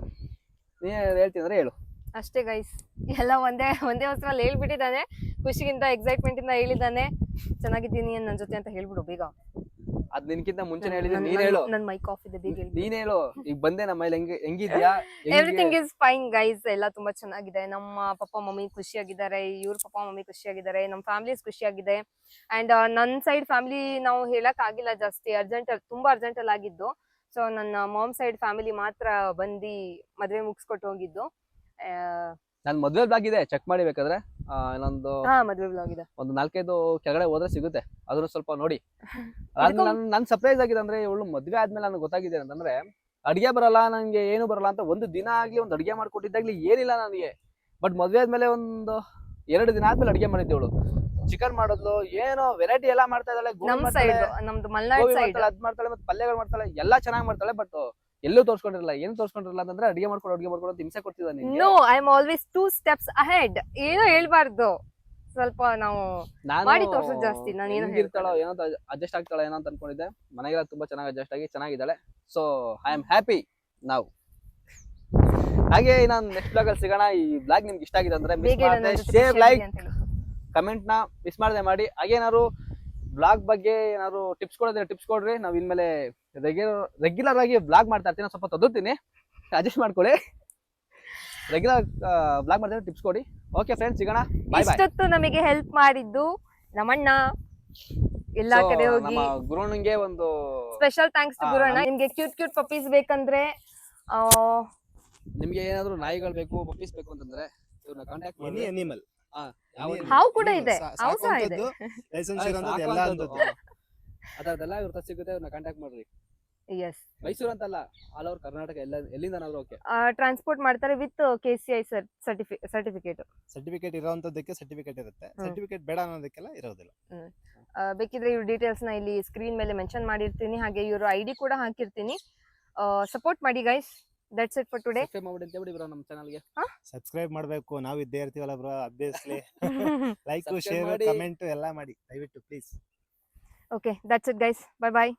ನೀ ಹೇಳ್ತೀನಿ ಅಂದ್ರೆ ಹೇಳು. ಅಷ್ಟೇ ಗೈಸ್ ಎಲ್ಲ ಒಂದೇ ಒಂದೇ ಹೊಸರಲ್ಲಿ ಹೇಳ್ಬಿಟ್ಟಿದ್ದಾನೆ. ಖುಷಿಗಿಂತ ಎಕ್ಸೈಟ್ಮೆಂಟ್ ಇಂದ ಹೇಳಿದ್ದಾನೆ. ಚೆನ್ನಾಗಿದ್ದೀನಿ ನನ್ನ ಜೊತೆ ಅಂತ ಹೇಳ್ಬಿಡು ಬೇಗ. ನಿನ್ಕಿಂತ ಮುಂಚೆನೆ ಹೇಳಿದ್ದೀನಿ ನೀನ್ ಹೇಳು. ನನ್ನ ಮೈಕ್ ಆಫ್ ಇದೆ ಬೇಗ ನೀನ್ ಹೇಳು. ಈಗ ಬಂದೆ ನಮ್ಮ ಮನೇಲಿ ಹೆಂಗೆ ಹೆಂಗಿದ್ಯಾ? ಹೆಂಗೆ- ಎವ್ರಿಥಿಂಗ್ ಇಸ್ ಫೈನ್ ಗೈಸ್ ಎಲ್ಲ ತುಂಬಾ ಚೆನ್ನಾಗಿದೆ. ನಮ್ಮ ಪಪ್ಪ ಮಮ್ಮಿ ಖುಷಿಯಾಗಿದ್ದಾರೆ. ಇವ್ರ ಪಪ್ಪ ಮಮ್ಮಿ ಖುಷಿಯಾಗಿದ್ದಾರೆ. ನಮ್ಮ ಫ್ಯಾಮಿಲೀಸ್ ಖುಷಿಯಾಗಿದೆ. ಅಂಡ್ ನನ್ ಸೈಡ್ ಫ್ಯಾಮಿಲಿ ನಾವು ಹೇಳಕ್ ಆಗಿಲ್ಲ ಜಾಸ್ತಿ ಅರ್ಜೆಂಟ್ ತುಂಬಾ ಅರ್ಜೆಂಟ್ ಅಲ್ಲಿ ಆಗಿದ್ದು. ಸೊ ನನ್ನ ಮಾಮ್ ಸೈಡ್ ಫ್ಯಾಮಿಲಿ ಮಾತ್ರ ಬಂದು ಮದ್ವೆ ಮುಗಿಸ್ಕೊಟ್ಟು ಹೋಗಿದ್ದು. ನನ್ ಮದ್ವೆ ಬ್ಲಾಗ್ ಇದೆ ಚೆಕ್ ಮಾಡಿ ಬೇಕಾದ್ರೆ. ಹಾ ಮದ್ವೆ ಬ್ಲಾಗ್ ಇದೆ. ಒಂದು ನಾಲ್ಕೈದು ಕೆಳಗಡೆ ಹೋದ್ರೆ ಸಿಗುತ್ತೆ. ಅದನ್ನ ಸ್ವಲ್ಪ ನೋಡಿ. ನನ್ ಸರ್ಪ್ರೈಸ್ ಆಗಿದೆ ಅಂದ್ರೆ ಇವಳು ಮದ್ವೆ ಆದ್ಮೇಲೆ ನನಗೆ ಗೊತ್ತಾಗಿದೆ ಅಂತಂದ್ರೆ ಅಡಿಗೆ ಬರಲ್ಲ ನಂಗೆ ಏನು ಬರಲ್ಲ ಅಂತ ಒಂದು ದಿನ ಆಗ್ಲಿ ಒಂದು ಅಡಿಗೆ ಮಾಡ್ಕೊಟ್ಟಿದ್ದಾಗ್ಲಿ ಏನಿಲ್ಲ ನನಗೆ. ಬಟ್ ಮದ್ವೆ ಆದ್ಮೇಲೆ ಒಂದು ಎರಡು ದಿನ ಆದ್ಮೇಲೆ ಅಡಿಗೆ ಮಾಡಿದ್ದೆ ಇವಳು ಚಿಕನ್ ಮಾಡೋದ್ಲು ಏನೋ ವೆರೈಟಿ ಎಲ್ಲ ಮಾಡ್ತಾ ಇದ್ದಾಳೆ ಗೋಬಿ ನಮ್ ಸೈಡ್ ನಮ್ದು ಮಲ್ನಾಡ್ ಸೈಡ್ ಮಾಡ್ತಾಳೆ ಅದ್ ಮಾಡ್ತಾಳೆ ಮತ್ತೆ ಪಲ್ಯಗಳು ಮಾಡ್ತಾಳೆ ಎಲ್ಲಾ ಚೆನ್ನಾಗಿ ಮಾಡ್ತಾಳೆ ಬಟ್ ಎಲ್ಲೂ ತೋರ್ಸ್ಕೊಂಡಿರಲ್ಲ ಏನು ತೋರ್ಸ್ಕೊಂಡಿರಲ್ಲ ಅಂತಂದ್ರೆ ಅಡಿಗೆ ಮಾಡ್ಕೊಂಡು ಅಡಿಗೆ ಮಾಡ್ಕೊಂಡು ಅಂತ ಹಿಂಸೆ ಕೊಡ್ತಿದ್ದ ನಿಂಗೆ. No I am always two steps ahead ಏನೋ ಹೇಳ್ಬಾರ್ದು. ಸ್ವಲ್ಪ ನಾವು ಮಾಡಿ ತೋರ್ಸೋದ್ ಜಾಸ್ತಿ, ನಾನು ಏನು ಹೇಳ್ತಾಳೋ ಏನೋ ಅಡ್ಜಸ್ಟ್ ಆಗ್ತಾಳೋ ಏನೋ ಅಂತ ಅನ್ಕೊಂಡಿದ್ದೆ. ಮನೆಗೆಲ್ಲ ತುಂಬಾ ಚೆನ್ನಾಗಿ ಅಡ್ಜಸ್ಟ್ ಆಗಿ ಚೆನ್ನಾಗಿದ್ದಾಳೆ. ಸೊ ಐ ಆಮ್ ಹ್ಯಾಪಿ ನಾವು ಹಾಗೆ ನಾನು ನೆಕ್ಸ್ಟ್ ಬ್ಲಾಗ್ ಅಲ್ಲಿ ಸಿಗೋಣ. ಈ ಬ್ಲಾಗ್ ನಿಮ್ಗೆ ಇಷ್ಟ ಆಗಿದೆ ಅಂದ್ರೆ ಮಿಸ್ ಮಾಡದೆ ಶೇರ್ ಲೈಕ್. ಕಮೆಂಟ್ನ ಮಿಸ್ ಮಾಡದೆ ಮಾಡಿ. ಹಾಗೆ ಏನಾದ್ರು ಬ್ಲಾಗ್ ಬಗ್ಗೆ ಏನಾದ್ರು ಟಿಪ್ಸ್ ಕೊಡೋದ್ರೆ ಟಿಪ್ಸ್ ಕೊಡ್ರಿ. ನಾವು ಇನ್ಮೇಲೆ ರೆಗ್ಯುಲರ್ ರೆಗ್ಯುಲರ್ ಆಗಿ ಬ್ಲಾಗ್ ಮಾಡ್ತಾ ಇರ್ತೀನಿ ಸ್ವಲ್ಪ ತದ್ದುತ್ತೀನಿ ಅಡ್ಜಸ್ಟ್ ಮಾಡ್ಕೊಳ್ಳಿ. ರೆಗ್ಯುಲರ್ ಬ್ಲಾಗ್ ಮಾಡ್ತೀನಿ ಟಿಪ್ಸ್ ಕೊಡಿ. ಓಕೆ ಫ್ರೆಂಡ್ಸ್ ಸಿಗೋಣ. ಬಾಯ್ ಬಾಯ್ ಇಷ್ಟೊತ್ತು ನಮಗೆ ಹೆಲ್ಪ್ ಮಾಡಿದ್ದು ನಮ್ಮಣ್ಣ. ಎಲ್ಲಾ ಕಡೆ ಹೋಗಿ. ನಮ್ಮ ಗುರುನಿಗೆ ಒಂದು ಸ್ಪೆಷಲ್ ಥ್ಯಾಂಕ್ಸ್ ಟು ಗುರುಣ್ಣ. ನಿಮಗೆ ಕ್ಯೂಟ್ ಕ್ಯೂಟ್ ಪಪ್ಪೀಸ್ ಬೇಕಂದ್ರೆ ಆ, ನಿಮ್ಗೆ ಏನಾದ್ರು ನಾಯಿಗಳು ಬೇಕು ಪಪ್ಪೀಸ್ ಬೇಕು ಅಂತಂದ್ರೆ ಇವರನ್ನ ಕಾಂಟ್ಯಾಕ್ಟ್ ಎನಿ ಮಾಡಿ. ಅನಿಮಲ್ ಯಾವ ಹೌ ಕೂಡ ಇದೆ. ಹಾವು ಸಹ ಇದೆ. ಲೈಸೆನ್ಸ್ ಇರೋಂಥದ್ದು ಎಲ್ಲ ಅದರದೆಲ್ಲ ಇವ್ರ ಹತ್ರ ಸಿಗುತ್ತೆ ಇವ್ರನ್ನ ಕಾಂಟ್ಯಾಕ್ಟ್ ಮಾಡ್ರಿ. ಎಸ್ ಮೈಸೂರು ಅಂತಲ್ಲ ಆಲ್ ಓವರ್ ಕರ್ನಾಟಕ ಎಲ್ಲ ಎಲ್ಲಿಂದನಾದ್ರೂ ಓಕೆ ಟ್ರಾನ್ಸ್ಪೋರ್ಟ್ ಮಾಡ್ತಾರೆ with K C I certificate certificate ಇರೋಂಥದ್ದಕ್ಕೆ certificate ಇರುತ್ತೆ. ಸರ್ಟಿಫಿಕೇಟ್ ಬೇಡ ಅನ್ನೋದಕ್ಕೆಲ್ಲ ಇರೋದಿಲ್ಲ. ಬೇಕಿದ್ರೆ ಇವ್ರ ಡೀಟೇಲ್ಸ್ನ ಇಲ್ಲಿ ಸ್ಕ್ರೀನ್ ಮೇಲೆ ಮೆನ್ಷನ್ ಮಾಡಿರ್ತೀನಿ. ಹಾಗೆ ಇವ್ರ ಐ ಡಿ ಕೂಡ ಹಾಕಿರ್ತೀನಿ. ಸಪೋರ್ಟ್ ಮಾಡಿ guys that's it for today subscribe ಮಾಡ್ಬಿಡಿ ಅಂತ ಹೇಳಿ ಬ್ರೋ ನಮ್ಮ ಚಾನಲ್ಗೆ ಸಬ್ಸ್ಕ್ರೈಬ್ ಮಾಡಬೇಕು. ನಾವು ಇದ್ದೇ ಇರ್ತೀವಲ್ಲ bro obviously like share comment ಎಲ್ಲ ಮಾಡಿ. ದಯವಿಟ್ಟು please okay that's it guys bye bye